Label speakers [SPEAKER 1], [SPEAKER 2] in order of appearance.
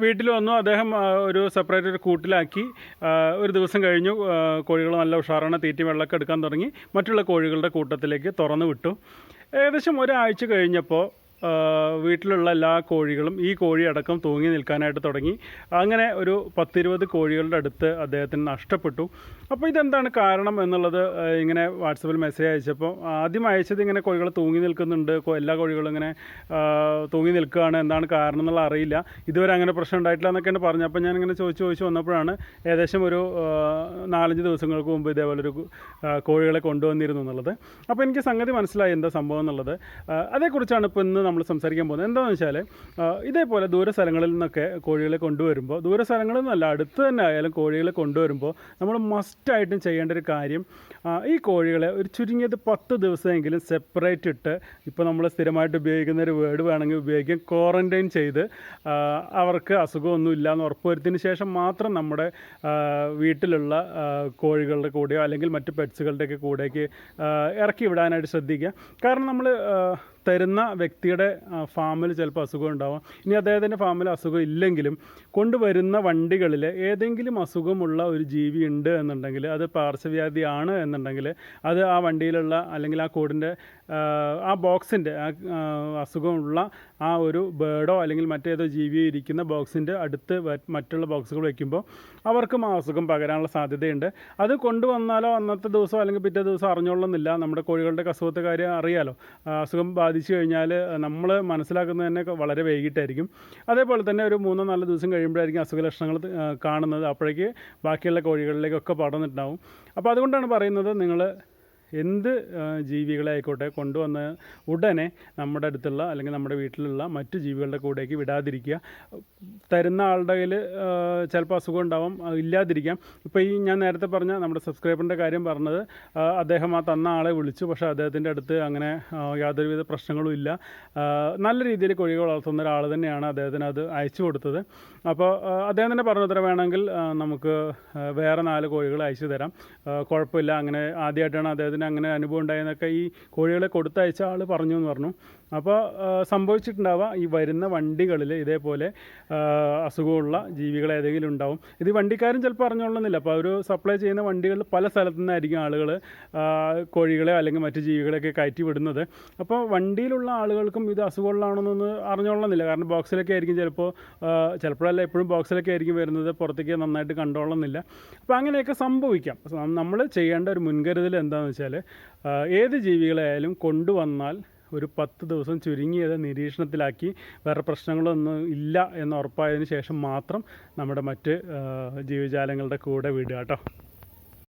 [SPEAKER 1] വീട്ടിൽ വന്നു. അദ്ദേഹം ഒരു സെപ്പറേറ്റ് ഒരു കൂട്ടിലാക്കി. ഒരു ദിവസം കഴിഞ്ഞു. കോഴികൾ നല്ല ഉഷാറാണ്. തീറ്റി വെള്ളമൊക്കെ എടുക്കാൻ തുടങ്ങി. മറ്റുള്ള കോഴികളുടെ കൂട്ടത്തിലേക്ക് തുറന്നു വിട്ടു. ഏകദേശം ഒരാഴ്ച കഴിഞ്ഞപ്പോൾ വീട്ടിലുള്ള എല്ലാ കോഴികളും ഈ കോഴി അടക്കം തൂങ്ങി നിൽക്കാനായിട്ട് തുടങ്ങി. അങ്ങനെ ഒരു പത്തിരുപത് കോഴികളുടെ അടുത്ത് അദ്ദേഹത്തിന് നഷ്ടപ്പെട്ടു. അപ്പോൾ ഇതെന്താണ് കാരണം എന്നുള്ളത് ഇങ്ങനെ വാട്സപ്പിൽ മെസ്സേജ് അയച്ചപ്പോൾ ആദ്യം അയച്ചത് ഇങ്ങനെ കോഴികൾ തൂങ്ങി നിൽക്കുന്നുണ്ട് എല്ലാ കോഴികളും ഇങ്ങനെ തൂങ്ങി നിൽക്കുകയാണ് എന്താണ് കാരണം എന്നുള്ള അറിയില്ല. ഇതുവരെ അങ്ങനെ പ്രശ്നം ഉണ്ടായിട്ടില്ല എന്നൊക്കെയാണ് പറഞ്ഞത് അപ്പോൾ ഞാൻ ഇങ്ങനെ ചോദിച്ച് ചോദിച്ച് വന്നപ്പോഴാണ് ഏകദേശം ഒരു നാലഞ്ച് ദിവസങ്ങൾക്ക് മുമ്പ് ഇതേപോലെ ഒരു കോഴികളെ കൊണ്ടുവന്നിരുന്നു എന്നുള്ളത്. അപ്പോൾ എനിക്ക് സംഗതി മനസ്സിലായി എന്താ സംഭവം എന്നുള്ളത്. അതേക്കുറിച്ചാണ് ഇപ്പോൾ ഇന്ന് നമ്മൾ സംസാരിക്കാൻ പോകുന്നത് എന്താണെന്ന് വെച്ചാൽ ഇതേപോലെ ദൂര സ്ഥലങ്ങളിൽ നിന്നൊക്കെ കോഴികളെ കൊണ്ടുവരുമ്പോൾ ദൂര സ്ഥലങ്ങളിൽ നിന്നല്ല അടുത്ത് തന്നെ ആയാലും കോഴികളെ കൊണ്ടുവരുമ്പോൾ നമ്മൾ മസ്റ്റായിട്ടും ചെയ്യേണ്ട ഒരു കാര്യം ഈ കോഴികളെ ഒരു ചുരുങ്ങിയത് പത്ത് ദിവസമെങ്കിലും സെപ്പറേറ്റ് ഇട്ട് ഇപ്പോൾ നമ്മൾ സ്ഥിരമായിട്ട് ഉപയോഗിക്കുന്ന ഒരു വേർഡ് വേണമെങ്കിൽ ഉപയോഗിക്കാം ക്വാറന്റൈൻ ചെയ്ത് അവർക്ക് അസുഖമൊന്നും ഇല്ല എന്ന് ഉറപ്പുവരുത്തിയതിന് ശേഷം മാത്രം നമ്മുടെ വീട്ടിലുള്ള കോഴികളുടെ കൂടെയോ അല്ലെങ്കിൽ മറ്റ് പെറ്റ്സുകളുടെയൊക്കെ കൂടെയൊക്കെ ഇറക്കി വിടാനായിട്ട് ശ്രദ്ധിക്കുക. കാരണം നമ്മൾ തരുന്ന വ്യക്തിയുടെ ഫാമിൽ ചിലപ്പോൾ അസുഖം ഉണ്ടാവാം. ഇനി അദ്ദേഹത്തിന്റെ ഫാമിൽ അസുഖം ഇല്ലെങ്കിലും കൊണ്ടുവരുന്ന വണ്ടികളിൽ ഏതെങ്കിലും അസുഖമുള്ള ഒരു ജീവി ഉണ്ട് എന്നുണ്ടെങ്കിൽ അത് പാർശ്വവ്യാധിയാണ് എന്നുണ്ടെങ്കിൽ അത് ആ വണ്ടിയിലുള്ള അല്ലെങ്കിൽ ആ കൂടിന്റെ ആ ബോക്സിന്റെ അസുഖമുള്ള ആ ഒരു ബേർഡോ അല്ലെങ്കിൽ മറ്റേതോ ജീവിയോ ഇരിക്കുന്ന ബോക്സിന്റെ അടുത്ത് മറ്റുള്ള ബോക്സുകൾ വയ്ക്കുമ്പോൾ അവർക്കും ആ അസുഖം പകരാനുള്ള സാധ്യതയുണ്ട്. അത് കൊണ്ടുവന്നാലോ അന്നത്തെ ദിവസം അല്ലെങ്കിൽ പിറ്റേ ദിവസം അറിഞ്ഞോളണമെന്നില്ല. നമ്മുടെ കോഴികളുടെ അസുഖത്തെ കാര്യം അറിയാലോ അസുഖം ബാധിച്ചു കഴിഞ്ഞാൽ നമ്മൾ മനസ്സിലാക്കുന്നത് തന്നെ വളരെ വൈകിട്ടായിരിക്കും. അതേപോലെ തന്നെ ഒരു മൂന്നോ നാല് ദിവസം കഴിയുമ്പോഴായിരിക്കും അസുഖ ലക്ഷണങ്ങൾ കാണുന്നത്. അപ്പോഴേക്ക് ബാക്കിയുള്ള കോഴികളിലേക്കൊക്കെ പടർന്നിട്ടുണ്ടാവും. അപ്പോൾ അതുകൊണ്ടാണ് പറയുന്നത് നിങ്ങൾ എന്ത് ജീവികളെ ആയിക്കോട്ടെ കൊണ്ടുവന്ന് ഉടനെ നമ്മുടെ അടുത്തുള്ള അല്ലെങ്കിൽ നമ്മുടെ വീട്ടിലുള്ള മറ്റു ജീവികളുടെ കൂടേക്ക് വിടാതിരിക്കുക. തരുന്ന ആളുടെ കയ്യിൽ ചിലപ്പോൾ അസുഖം ഉണ്ടാവും ഇല്ലാതിരിക്കാം. ഇപ്പോൾ ഈ ഞാൻ നേരത്തെ പറഞ്ഞ നമ്മുടെ സബ്സ്ക്രൈബറിന്റെ കാര്യം പറഞ്ഞത് അദ്ദേഹം ആ തന്ന ആളെ വിളിച്ചു പക്ഷേ അദ്ദേഹത്തിന്റെ അടുത്ത് അങ്ങനെ യാതൊരുവിധ പ്രശ്നങ്ങളും ഇല്ല. നല്ല രീതിയിൽ കോഴികൾ വളർത്തുന്ന ഒരാൾ തന്നെയാണ് അദ്ദേഹത്തിന് അത് അയച്ചു കൊടുത്തത്. അപ്പോൾ അദ്ദേഹം തന്നെ പറഞ്ഞു തരാം വേണമെങ്കിൽ നമുക്ക് വേറെ നാല് കോഴികൾ അയച്ചു തരാം. കുഴപ്പമില്ല അങ്ങനെ ആദ്യമായിട്ടാണ് അദ്ദേഹത്തിന് അങ്ങനെ അനുഭവം ഉണ്ടായെന്നൊക്കെ ഈ കോഴികളെ കൊടുത്തയച്ച ആൾ പറഞ്ഞു എന്ന് പറഞ്ഞു. അപ്പോൾ സംഭവിച്ചിട്ടുണ്ടാവുക ഈ വരുന്ന വണ്ടികളിൽ ഇതേപോലെ അസുഖമുള്ള ജീവികൾ ഏതെങ്കിലും ഉണ്ടാവും. ഇത് വണ്ടിക്കാരും ചിലപ്പോൾ അറിഞ്ഞോളന്നില്ല അപ്പോൾ അവർ സപ്ലൈ ചെയ്യുന്ന വണ്ടികളിൽ പല സ്ഥലത്തു നിന്നായിരിക്കും ആളുകൾ കോഴികളെ അല്ലെങ്കിൽ മറ്റു ജീവികളെയൊക്കെ കയറ്റി വിടുന്നത്. അപ്പോൾ വണ്ടിയിലുള്ള ആളുകൾക്കും ഇത് അസുഖമുള്ളതാണെന്നൊന്ന് അറിഞ്ഞോളന്നില്ല കാരണം ബോക്സിലൊക്കെ ആയിരിക്കും ചിലപ്പോൾ ചിലപ്പോഴല്ല എപ്പോഴും ബോക്സിലൊക്കെ ആയിരിക്കും വരുന്നത്. പുറത്തേക്ക് നന്നായിട്ട് കണ്ടോളന്നില്ല അപ്പോൾ അങ്ങനെയൊക്കെ സംഭവിക്കാം. നമ്മൾ ചെയ്യേണ്ട ഒരു മുൻകരുതൽ എന്താണെന്ന് വെച്ചാൽ ഏത് ജീവികളായാലും കൊണ്ടുവന്നാൽ ഒരു പത്ത് ദിവസം ചുരുങ്ങിയത് നിരീക്ഷണത്തിലാക്കി വേറെ പ്രശ്നങ്ങളൊന്നും ഇല്ല എന്ന് ഉറപ്പായതിനു ശേഷം മാത്രം നമ്മുടെ മറ്റ് ജീവജാലങ്ങളുടെ കൂടെ വിടുക കേട്ടോ.